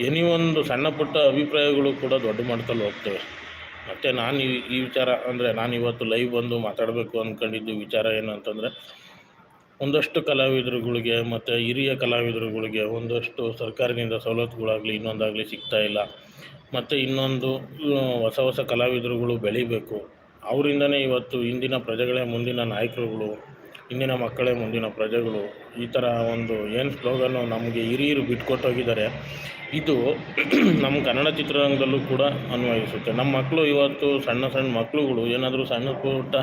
ಎನಿ ಒಂದು ಸಣ್ಣ ಪುಟ್ಟ ಅಭಿಪ್ರಾಯಗಳು ಕೂಡ ದೊಡ್ಡ ಮಟ್ಟದಲ್ಲಿ ಹೋಗ್ತವೆ. ಮತ್ತು ನಾನು ಈ ಈ ವಿಚಾರ ಅಂದರೆ ನಾನು ಇವತ್ತು ಲೈವ್ ಬಂದು ಮಾತಾಡಬೇಕು ಅಂದ್ಕೊಂಡಿದ್ದು ವಿಚಾರ ಏನು ಅಂತಂದರೆ ಒಂದಷ್ಟು ಕಲಾವಿದರುಗಳಿಗೆ ಮತ್ತು ಹಿರಿಯ ಕಲಾವಿದರುಗಳಿಗೆ ಒಂದಷ್ಟು ಸರ್ಕಾರದಿಂದ ಸವಲತ್ತುಗಳಾಗಲಿ, ಇನ್ನೊಂದಾಗಲಿ ಸಿಗ್ತಾ ಇಲ್ಲ. ಮತ್ತು ಇನ್ನೊಂದು ಹೊಸ ಹೊಸ ಕಲಾವಿದರುಗಳು ಬೆಳಿಬೇಕು. ಅವರಿಂದನೇ ಇವತ್ತು ಇಂದಿನ ಪ್ರಜೆಗಳೇ, ಮುಂದಿನ ನಾಯಕರುಗಳು, ಇಂದಿನ ಮಕ್ಕಳೇ, ಮುಂದಿನ ಪ್ರಜೆಗಳು ಈ ಥರ ಒಂದು ಏನು ಸ್ಲೋಗನ್ನು ನಮಗೆ ಹಿರಿಯರು ಬಿಟ್ಕೊಟ್ಟೋಗಿದ್ದಾರೆ, ಇದು ನಮ್ಮ ಕನ್ನಡ ಚಿತ್ರರಂಗದಲ್ಲೂ ಕೂಡ ಅನ್ವಯಿಸುತ್ತೆ. ನಮ್ಮ ಮಕ್ಕಳು ಇವತ್ತು ಸಣ್ಣ ಸಣ್ಣ ಮಕ್ಕಳುಗಳು ಏನಾದರೂ ಸಣ್ಣ ಪುಟ್ಟ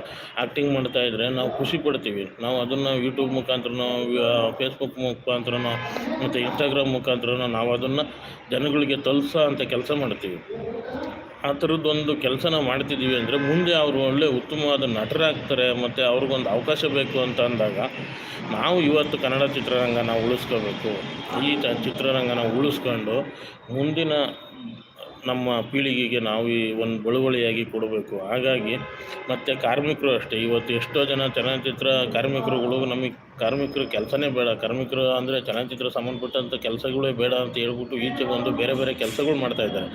ಆ್ಯಕ್ಟಿಂಗ್ ಮಾಡ್ತಾ ಇದ್ದರೆ ನಾವು ಖುಷಿ ಪಡ್ತೀವಿ. ನಾವು ಅದನ್ನು ಯೂಟ್ಯೂಬ್ ಮುಖಾಂತರನೋ ಫೇಸ್ಬುಕ್ ಮುಖಾಂತರನೋ ಮತ್ತು ಇನ್ಸ್ಟಾಗ್ರಾಮ್ ಮುಖಾಂತರನೋ ನಾವು ಅದನ್ನು ಜನಗಳಿಗೆ ತಲುಪಿಸ ಅಂತ ಕೆಲಸ ಮಾಡ್ತೀವಿ. ಆ ಥರದ್ದೊಂದು ಕೆಲಸನ ಮಾಡ್ತಿದ್ದೀವಿ ಅಂದರೆ ಮುಂದೆ ಅವರು ಒಳ್ಳೆ ಉತ್ತಮವಾದ ನಟರಾಗ್ತಾರೆ, ಮತ್ತು ಅವ್ರಿಗೊಂದು ಅವಕಾಶ ಬೇಕು ಅಂತ ಅಂದಾಗ ನಾವು ಇವತ್ತು ಕನ್ನಡ ಚಿತ್ರರಂಗನ ಉಳಿಸ್ಕೋಬೇಕು. ಈ ತ ಚಿತ್ರರಂಗನ ಉಳಿಸ್ಕೊಂಡು ಮುಂದಿನ ನಮ್ಮ ಪೀಳಿಗೆಗೆ ನಾವು ಈ ಒಂದು ಬಳುವಳಿಯಾಗಿ ಕೊಡಬೇಕು. ಹಾಗಾಗಿ ಮತ್ತು ಕಾರ್ಮಿಕರು ಅಷ್ಟೇ. ಇವತ್ತು ಎಷ್ಟೋ ಜನ ಚಲನಚಿತ್ರ ಕಾರ್ಮಿಕರುಗಳು ನಮಗೆ ಕಾರ್ಮಿಕರು ಕೆಲಸನೇ ಬೇಡ. ಕಾರ್ಮಿಕರು ಅಂದರೆ ಚಲನಚಿತ್ರ ಸಂಬಂಧಪಟ್ಟಂಥ ಕೆಲಸಗಳೇ ಬೇಡ ಅಂತ ಹೇಳ್ಬಿಟ್ಟು ಈಚೆ ಬಂದು ಬೇರೆ ಬೇರೆ ಕೆಲಸಗಳು ಮಾಡ್ತಾಯಿದ್ದಾರೆ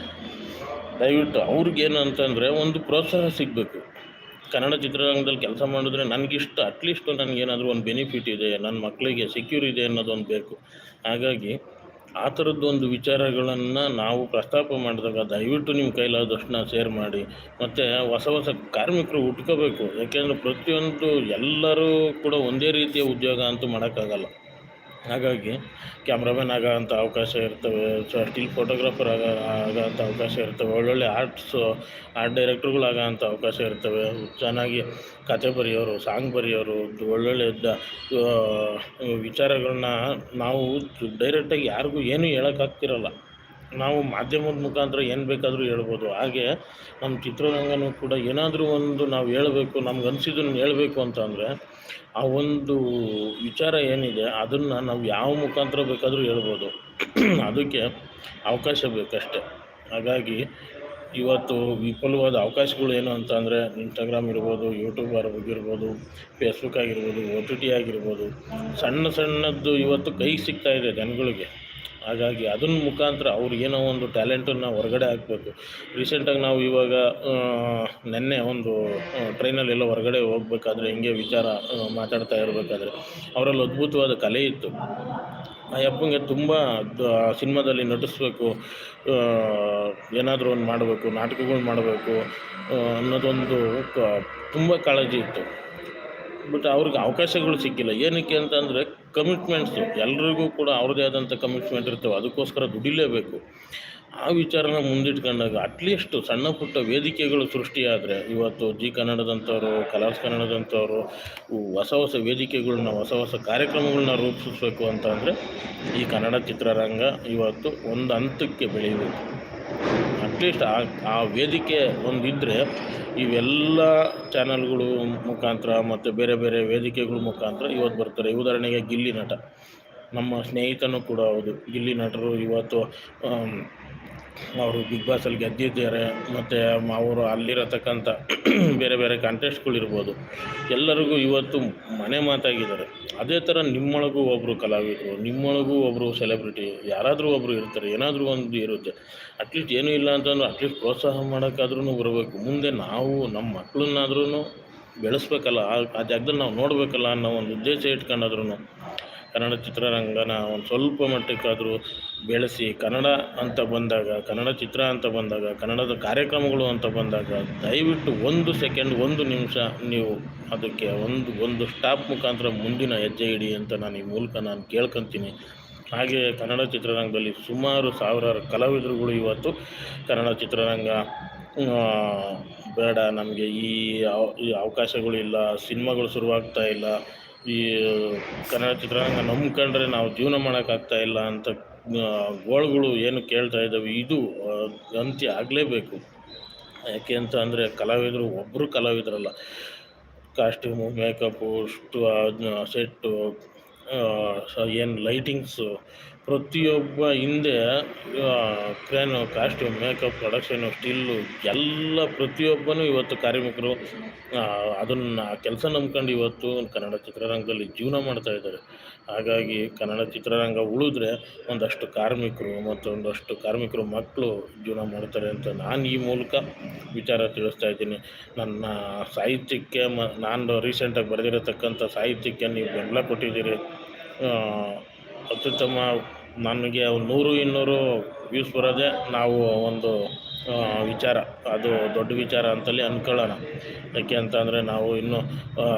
ದಯವಿಟ್ಟು ಅವ್ರಿಗೇನು ಅಂತಂದರೆ ಒಂದು ಪ್ರೋತ್ಸಾಹ ಸಿಗಬೇಕು. ಕನ್ನಡ ಚಿತ್ರರಂಗದಲ್ಲಿ ಕೆಲಸ ಮಾಡಿದ್ರೆ ನನಗಿಷ್ಟ ಅಟ್ಲೀಸ್ಟ್ ನನಗೇನಾದರೂ ಒಂದು ಬೆನಿಫಿಟ್ ಇದೆ, ನನ್ನ ಮಕ್ಕಳಿಗೆ ಸೆಕ್ಯೂರ್ ಇದೆ ಅನ್ನೋದೊಂದು ಬೇಕು. ಹಾಗಾಗಿ ಆ ಥರದ್ದೊಂದು ವಿಚಾರಗಳನ್ನು ನಾವು ಪ್ರಸ್ತಾಪ ಮಾಡಿದಾಗ ದಯವಿಟ್ಟು ನಿಮ್ಮ ಕೈಲಾದಷ್ಟನ್ನ ಶೇರ್ ಮಾಡಿ, ಮತ್ತು ಹೊಸ ಹೊಸ ಕಾರ್ಮಿಕರು ಹುಟ್ಕೋಬೇಕು. ಯಾಕೆಂದರೆ ಪ್ರತಿಯೊಂದು ಎಲ್ಲರೂ ಕೂಡ ಒಂದೇ ರೀತಿಯ ಉದ್ಯೋಗ ಅಂತೂ ಮಾಡೋಕ್ಕಾಗಲ್ಲ. ಹಾಗಾಗಿ ಕ್ಯಾಮ್ರಾಮನ್ ಆಗೋ ಅಂಥ ಅವಕಾಶ ಇರ್ತವೆ, ಸೊ ಸ್ಟಿಲ್ ಫೋಟೋಗ್ರಾಫರ್ ಆಗ ಆಗೋಂಥ ಅವಕಾಶ ಇರ್ತವೆ, ಒಳ್ಳೊಳ್ಳೆ ಆರ್ಟ್ಸು ಆರ್ಟ್ ಡೈರೆಕ್ಟ್ರುಗಳಾಗೋ ಅಂಥ ಅವಕಾಶ ಇರ್ತವೆ. ಚೆನ್ನಾಗಿ ಕತೆ ಬರೆಯೋರು ಸಾಂಗ್ ಬರೆಯೋರು ಒಳ್ಳೊಳ್ಳೆ ವಿಚಾರಗಳನ್ನ ನಾವು ಡೈರೆಕ್ಟಾಗಿ ಯಾರಿಗೂ ಏನೂ ಹೇಳೋಕ್ಕಾಗ್ತಿರಲ್ಲ ನಾವು ಮಾಧ್ಯಮದ ಮುಖಾಂತರ ಏನು ಬೇಕಾದರೂ ಹೇಳ್ಬೋದು. ಹಾಗೆ ನಮ್ಮ ಚಿತ್ರರಂಗನೂ ಕೂಡ ಏನಾದರೂ ಒಂದು ನಾವು ಹೇಳಬೇಕು, ನಮ್ಗೆ ಅನಿಸಿದ್ದನ್ನು ಹೇಳಬೇಕು ಅಂತ ಅಂದರೆ ಆ ಒಂದು ವಿಚಾರ ಏನಿದೆ, ಅದನ್ನು ನಾವು ಯಾವ ಮುಖಾಂತರ ಬೇಕಾದರೂ ಹೇಳ್ಬೋದು. ಅದಕ್ಕೆ ಅವಕಾಶ ಬೇಕಷ್ಟೆ. ಹಾಗಾಗಿ ಇವತ್ತು ವಿಫಲವಾದ ಅವಕಾಶಗಳು ಏನು ಅಂತ ಅಂದರೆ ಇನ್ಸ್ಟಾಗ್ರಾಮ್ ಇರ್ಬೋದು ಯೂಟ್ಯೂಬ್ ಆಗಿರ್ಬೋದು ಫೇಸ್ಬುಕ್ ಆಗಿರ್ಬೋದು ಒ ಟಿ ಟಿ ಆಗಿರ್ಬೋದು, ಸಣ್ಣ ಸಣ್ಣದ್ದು ಇವತ್ತು ಕೈ ಸಿಗ್ತಾ ಇದೆ ಜನಗಳಿಗೆ. ಹಾಗಾಗಿ ಅದನ್ನ ಮುಖಾಂತರ ಅವ್ರು ಏನೋ ಒಂದು ಟ್ಯಾಲೆಂಟನ್ನು ಹೊರಗಡೆ ಹಾಕಬೇಕು. ರೀಸೆಂಟಾಗಿ ನಾವು ಇವಾಗ ನೆನ್ನೆ ಒಂದು ಟ್ರೈನಲ್ಲೆಲ್ಲ ಹೊರಗಡೆ ಹೋಗ್ಬೇಕಾದ್ರೆ, ಹಿಂಗೆ ವಿಚಾರ ಮಾತಾಡ್ತಾ ಇರಬೇಕಾದ್ರೆ, ಅವರಲ್ಲಿ ಅದ್ಭುತವಾದ ಕಲೆ ಇತ್ತು. ಆ ಅಪ್ಪಂಗೆ ತುಂಬ ಸಿನಿಮಾದಲ್ಲಿ ನಟಿಸ್ಬೇಕು ಏನಾದರೂ ಒಂದು ಮಾಡಬೇಕು, ನಾಟಕಗಳು ಮಾಡಬೇಕು ಅನ್ನೋದೊಂದು ತುಂಬ ಕಾಳಜಿ ಇತ್ತು. ಬಟ್ ಅವ್ರಿಗೆ ಅವಕಾಶಗಳು ಸಿಕ್ಕಿಲ್ಲ. ಏನಕ್ಕೆ ಅಂತಂದರೆ ಕಮಿಟ್ಮೆಂಟ್ಸು ಎಲ್ರಿಗೂ ಕೂಡ ಅವ್ರದ್ದೇ ಆದಂಥ ಕಮಿಟ್ಮೆಂಟ್ ಇರ್ತವೆ. ಅದಕ್ಕೋಸ್ಕರ ದುಡಿಲೇಬೇಕು. ಆ ವಿಚಾರನ ಮುಂದಿಟ್ಕೊಂಡಾಗ ಅಟ್ಲೀಸ್ಟ್ ಸಣ್ಣ ಪುಟ್ಟ ವೇದಿಕೆಗಳು ಸೃಷ್ಟಿಯಾದರೆ ಇವತ್ತು ಜಿ ಕನ್ನಡದಂಥವ್ರು, ಕಲರ್ಸ್ ಕನ್ನಡದಂಥವ್ರು, ಹೊಸ ಹೊಸ ವೇದಿಕೆಗಳನ್ನ ಹೊಸ ಹೊಸ ಕಾರ್ಯಕ್ರಮಗಳನ್ನ ರೂಪಿಸಬೇಕು ಅಂತ ಅಂದರೆ ಈ ಕನ್ನಡ ಚಿತ್ರರಂಗ ಇವತ್ತು ಒಂದು ಹಂತಕ್ಕೆ ಬೆಳೀಬೇಕು ಅಟ್ಲೀಸ್ಟ್ ಆ ಆ ವೇದಿಕೆ ಒಂದಿದ್ದರೆ ಇವೆಲ್ಲ ಚಾನಲ್ಗಳು ಮುಖಾಂತರ ಮತ್ತು ಬೇರೆ ಬೇರೆ ವೇದಿಕೆಗಳ ಮುಖಾಂತರ ಇವತ್ತು ಬರ್ತಾರೆ. ಉದಾಹರಣೆಗೆ ಗಿಲ್ಲಿ ನಟ. ನಮ್ಮ ಸ್ನೇಹಿತನೂ ಕೂಡ ಹೌದು. ಗಿಲ್ಲಿ ನಟರು ಇವತ್ತು ಅವರು ಬಿಗ್ ಬಾಸಲ್ಲಿ ಗೆದ್ದಿದ್ದಾರೆ, ಮತ್ತು ಅವರು ಅಲ್ಲಿರತಕ್ಕಂಥ ಬೇರೆ ಬೇರೆ ಕಾಂಟೆಸ್ಟ್ಗಳಿರ್ಬೋದು ಎಲ್ಲರಿಗೂ ಇವತ್ತು ಮನೆ ಮಾತಾಗಿದ್ದಾರೆ. ಅದೇ ಥರ ನಿಮ್ಮೊಳಗೂ ಒಬ್ಬರು ಕಲಾವಿದರು, ನಿಮ್ಮೊಳಗೂ ಒಬ್ಬರು ಸೆಲೆಬ್ರಿಟಿ ಯಾರಾದರೂ ಒಬ್ಬರು ಇರ್ತಾರೆ, ಏನಾದರೂ ಒಂದು ಇರುತ್ತೆ. ಅಟ್ಲೀಸ್ಟ್ ಏನೂ ಇಲ್ಲ ಅಂತಂದ್ರೆ ಅಟ್ಲೀಸ್ಟ್ ಪ್ರೋತ್ಸಾಹ ಮಾಡೋಕ್ಕಾದ್ರೂ ಬರಬೇಕು. ಮುಂದೆ ನಾವು ನಮ್ಮ ಮಕ್ಕಳನ್ನಾದ್ರೂ ಬೆಳೆಸ್ಬೇಕಲ್ಲ, ಆ ಆ ಜಾಗದಲ್ಲಿ ನಾವು ನೋಡಬೇಕಲ್ಲ ಅನ್ನೋ ಒಂದು ಉದ್ದೇಶ ಇಟ್ಕೊಂಡಾದ್ರೂ ಕನ್ನಡ ಚಿತ್ರರಂಗನ ಒಂದು ಸ್ವಲ್ಪ ಮಟ್ಟಕ್ಕಾದರೂ ಬೆಳೆಸಿ, ಕನ್ನಡ ಅಂತ ಬಂದಾಗ, ಕನ್ನಡ ಚಿತ್ರ ಅಂತ ಬಂದಾಗ, ಕನ್ನಡದ ಕಾರ್ಯಕ್ರಮಗಳು ಅಂತ ಬಂದಾಗ ದಯವಿಟ್ಟು ಒಂದು ಸೆಕೆಂಡ್, ಒಂದು ನಿಮಿಷ ನೀವು ಅದಕ್ಕೆ ಒಂದು ಒಂದು ಸ್ಟಾಪ್ ಮುಖಾಂತರ ಮುಂದಿನ ಹೆಜ್ಜೆ ಇಡಿ ಅಂತ ನಾನು ಈ ಮೂಲಕ ನಾನು ಕೇಳ್ಕೊತೀನಿ. ಹಾಗೆ ಕನ್ನಡ ಚಿತ್ರರಂಗದಲ್ಲಿ ಸುಮಾರು ಸಾವಿರಾರು ಕಲಾವಿದರುಗಳು ಇವತ್ತು ಕನ್ನಡ ಚಿತ್ರರಂಗ ಬೇಡ, ನಮಗೆ ಈ ಅವಕಾಶಗಳು ಇಲ್ಲ, ಸಿನಿಮಾಗಳು ಶುರುವಾಗ್ತಾ ಇಲ್ಲ. ಈ, ಕನ್ನಡ ಚಿತ್ರರಂಗ ನಂಬ್ಕೊಂಡ್ರೆ ನಾವು ಜೀವನ ಮಾಡೋಕ್ಕಾಗ್ತಾ ಇಲ್ಲ ಅಂತ ಗೋಳುಗಳು ಏನು ಕೇಳ್ತಾ ಇದ್ದಾವೆ, ಇದು ಅಂತ್ಯ ಆಗಲೇಬೇಕು. ಯಾಕೆ ಅಂತ ಅಂದರೆ ಕಲಾವಿದರು ಒಬ್ಬರು ಕಲಾವಿದರಲ್ಲ. ಕಾಸ್ಟ್ಯೂಮು, ಮೇಕಪ್ಪು ಅಷ್ಟು ಸೆಟ್ಟು ಏನು ಲೈಟಿಂಗ್ಸು ಪ್ರತಿಯೊಬ್ಬ ಹಿಂದೆ crane costume makeup production still ಎಲ್ಲ ಪ್ರತಿಯೊಬ್ಬನೂ ಇವತ್ತು ಕಾರ್ಮಿಕರು ಅದನ್ನು ಕೆಲಸ ನಂಬ್ಕೊಂಡು ಇವತ್ತು ಕನ್ನಡ ಚಿತ್ರರಂಗದಲ್ಲಿ ಜೀವನ ಮಾಡ್ತಾ ಇದ್ದಾರೆ. ಹಾಗಾಗಿ ಕನ್ನಡ ಚಿತ್ರರಂಗ ಉಳಿದ್ರೆ ಒಂದಷ್ಟು ಕಾರ್ಮಿಕರು ಮತ್ತು ಒಂದಷ್ಟು ಕಾರ್ಮಿಕರು ಮಕ್ಕಳು ಜೀವನ ಮಾಡ್ತಾರೆ ಅಂತ ನಾನು ಈ ಮೂಲಕ ವಿಚಾರ ತಿಳಿಸ್ತಾ ಇದ್ದೀನಿ. ನನ್ನ ಸಾಹಿತ್ಯಕ್ಕೆ ಮ ನಾನು ರೀಸೆಂಟಾಗಿ ಬರೆದಿರತಕ್ಕಂಥ ಸಾಹಿತ್ಯಕ್ಕೆ ನೀವು ಬೆಂಬಲ ಕೊಟ್ಟಿದ್ದೀರಿ. ಆ, ಅತ್ಯುತ್ತಮ ನನಗೆ ನೂರು ಇನ್ನೂರು ವ್ಯೂಸ್ ಬರೋದೇ ನಾವು ಒಂದು ವಿಚಾರ. ಅದು ದೊಡ್ಡ ವಿಚಾರ ಅಂತಲೇ ಅಂದ್ಕೊಳ್ಳೋಣ ಯಾಕೆ ಅಂತ ಅಂದರೆ ನಾವು ಇನ್ನೂ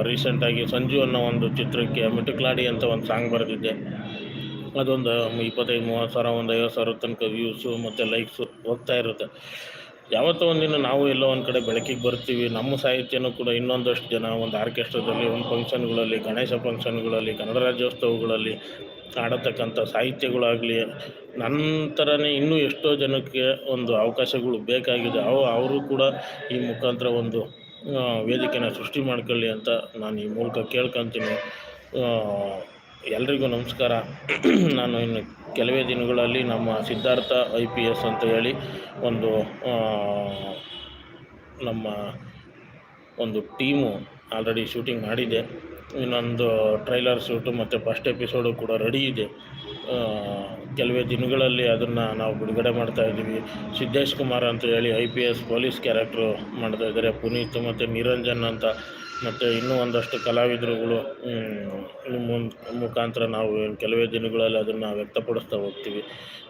ರೀಸೆಂಟಾಗಿ ಸಂಜು ಅನ್ನೋ ಒಂದು ಚಿತ್ರಕ್ಕೆ ಮಿಟುಕ್ಲಾಡಿ ಅಂತ ಒಂದು ಸಾಂಗ್ ಬರೆದಿದ್ದೆ. ಅದೊಂದು ಇಪ್ಪತ್ತೈದು, ಮೂವತ್ತು ಸಾವಿರ, ಒಂದು ಐವತ್ತು ಸಾವಿರ ತನಕ ವ್ಯೂಸು ಮತ್ತು ಲೈಕ್ಸು ಹೋಗ್ತಾ ಇರುತ್ತೆ. ಯಾವತ್ತೋ ಒಂದಿನ ನಾವು ಎಲ್ಲೋ ಒಂದು ಕಡೆ ಬೆಳಕಿಗೆ ಬರ್ತೀವಿ. ನಮ್ಮ ಸಾಹಿತ್ಯನೂ ಕೂಡ ಇನ್ನೊಂದಷ್ಟು ಜನ ಒಂದು ಆರ್ಕೆಸ್ಟ್ರಾದಲ್ಲಿ ಒಂದು ಫಂಕ್ಷನ್ಗಳಲ್ಲಿ ಗಣೇಶ ಫಂಕ್ಷನ್ಗಳಲ್ಲಿ ಕನ್ನಡ ರಾಜ್ಯೋತ್ಸವಗಳಲ್ಲಿ ಆಡತಕ್ಕಂಥ ಸಾಹಿತ್ಯಗಳಾಗಲಿ ನನ್ನ ಥರನೇ ಇನ್ನೂ ಎಷ್ಟೋ ಜನಕ್ಕೆ ಒಂದು ಅವಕಾಶಗಳು ಬೇಕಾಗಿದೆ. ಅವು ಅವರು ಕೂಡ ಈ ಮುಖಾಂತರ ಒಂದು ವೇದಿಕೆನ ಸೃಷ್ಟಿ ಮಾಡ್ಕೊಳ್ಳಿ ಅಂತ ನಾನು ಈ ಮೂಲಕ ಕೇಳ್ಕೊತೀನಿ. ಎಲ್ರಿಗೂ ನಮಸ್ಕಾರ. ನಾನು ಇನ್ನು ಕೆಲವೇ ದಿನಗಳಲ್ಲಿ ನಮ್ಮ ಸಿದ್ಧಾರ್ಥ ಐ ಪಿ ಎಸ್ ಅಂತ ಹೇಳಿ ಒಂದು ನಮ್ಮ ಒಂದು ಟೀಮು ಆಲ್ರೆಡಿ ಶೂಟಿಂಗ್ ಮಾಡಿದೆ. ಇನ್ನೊಂದು ಟ್ರೈಲರ್ ಶೂಟು ಮತ್ತು ಫಸ್ಟ್ ಎಪಿಸೋಡು ಕೂಡ ರೆಡಿ ಇದೆ. ಕೆಲವೇ ದಿನಗಳಲ್ಲಿ ಅದನ್ನು ನಾವು ಬಿಡುಗಡೆ ಮಾಡ್ತಾ ಇದ್ದೀವಿ. ಸಿದ್ದೇಶ್ ಕುಮಾರ್ ಅಂತ ಹೇಳಿ I P S police character ಮಾಡ್ತಾ ಇದ್ದಾರೆ. ಪುನೀತ್ ಮತ್ತು ನಿರಂಜನ್ ಅಂತ ಮತ್ತು ಇನ್ನೂ ಒಂದಷ್ಟು ಕಲಾವಿದರುಗಳು ಮುಖಾಂತರ ನಾವು ಕೆಲವೇ ದಿನಗಳಲ್ಲಿ ಅದನ್ನು ವ್ಯಕ್ತಪಡಿಸ್ತಾ ಹೋಗ್ತೀವಿ.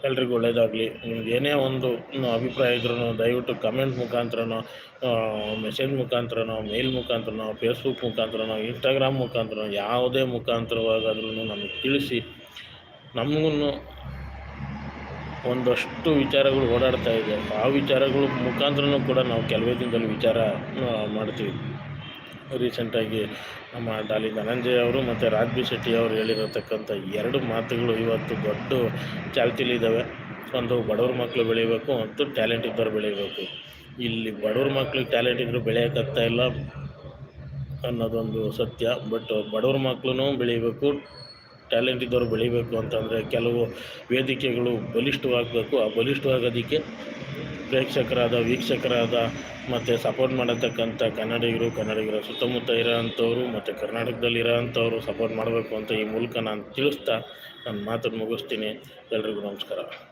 ಎಲ್ರಿಗೂ ಒಳ್ಳೆಯದಾಗಲಿ ನಿಮ್ಗೆ ಏನೇ ಒಂದು ಅಭಿಪ್ರಾಯ ಇದ್ರೂ ದಯವಿಟ್ಟು ಕಮೆಂಟ್ ಮುಖಾಂತರನೋ ಮೆಸೇಜ್ ಮುಖಾಂತರನೋ ಮೇಲ್ ಮುಖಾಂತರನೋ ಫೇಸ್ಬುಕ್ ಮುಖಾಂತರನೋ ಇನ್ಸ್ಟಾಗ್ರಾಮ್ ಮುಖಾಂತರನೋ ಯಾವುದೇ ಮುಖಾಂತರವಾಗಾದ್ರೂ ನಮಗೆ ತಿಳಿಸಿ. ನಮಗೂ ಒಂದಷ್ಟು ವಿಚಾರಗಳು ಓಡಾಡ್ತಾ ಇದೆ. ಆ ವಿಚಾರಗಳು ಮುಖಾಂತರನೂ ಕೂಡ ನಾವು ಕೆಲವೇ ದಿನದಲ್ಲಿ ವಿಚಾರ ಮಾಡ್ತೀವಿ. ರೀಸೆಂಟಾಗಿ ನಮ್ಮ ಡಾಲಿ ಧನಂಜಯ ಅವರು ಮತ್ತು ರಾಜ್ಬಿ ಶೆಟ್ಟಿ ಅವರು ಹೇಳಿರತಕ್ಕಂಥ ಎರಡು ಮಾತುಗಳು ಇವತ್ತು ದೊಡ್ಡ ಚಾಲ್ತಿಲಿದ್ದಾವೆ ಒಂದು ಬಡವ್ರ ಮಕ್ಕಳು ಬೆಳಿಬೇಕು ಮತ್ತು ಟ್ಯಾಲೆಂಟ್ ಇದ್ದವ್ರು ಬೆಳಿಬೇಕು. ಇಲ್ಲಿ ಬಡವ್ರ ಮಕ್ಳಿಗೆ ಟ್ಯಾಲೆಂಟ್ ಇದ್ದರೂ ಬೆಳೆಯೋಕ್ಕಾಗ್ತಾ ಇಲ್ಲ ಅನ್ನೋದೊಂದು ಸತ್ಯ. ಬಟ್ ಬಡವ್ರ ಮಕ್ಕಳು ಬೆಳಿಬೇಕು, ಟ್ಯಾಲೆಂಟ್ ಇದ್ದವ್ರು ಬೆಳಿಬೇಕು ಅಂತಂದರೆ ಕೆಲವು ವೇದಿಕೆಗಳು ಬಲಿಷ್ಠವಾಗಬೇಕು. ಆ ಬಲಿಷ್ಠವಾಗೋದಕ್ಕೆ ಪ್ರೇಕ್ಷಕರಾದ, ವೀಕ್ಷಕರಾದ, ಮತ್ತು ಸಪೋರ್ಟ್ ಮಾಡತಕ್ಕಂಥ ಕನ್ನಡಿಗರು, ಕನ್ನಡಿಗರ ಸುತ್ತಮುತ್ತ ಇರೋ ಅಂಥವ್ರು ಮತ್ತು ಕರ್ನಾಟಕದಲ್ಲಿ ಇರೋ ಅಂಥವ್ರು ಸಪೋರ್ಟ್ ಮಾಡಬೇಕು ಅಂತ ಈ ಮೂಲಕ ನಾನು ತಿಳಿಸ್ತಾ ನನ್ನ ಮಾತನ್ನು ಮುಗಿಸ್ತೀನಿ. ಎಲ್ರಿಗೂ ನಮಸ್ಕಾರ.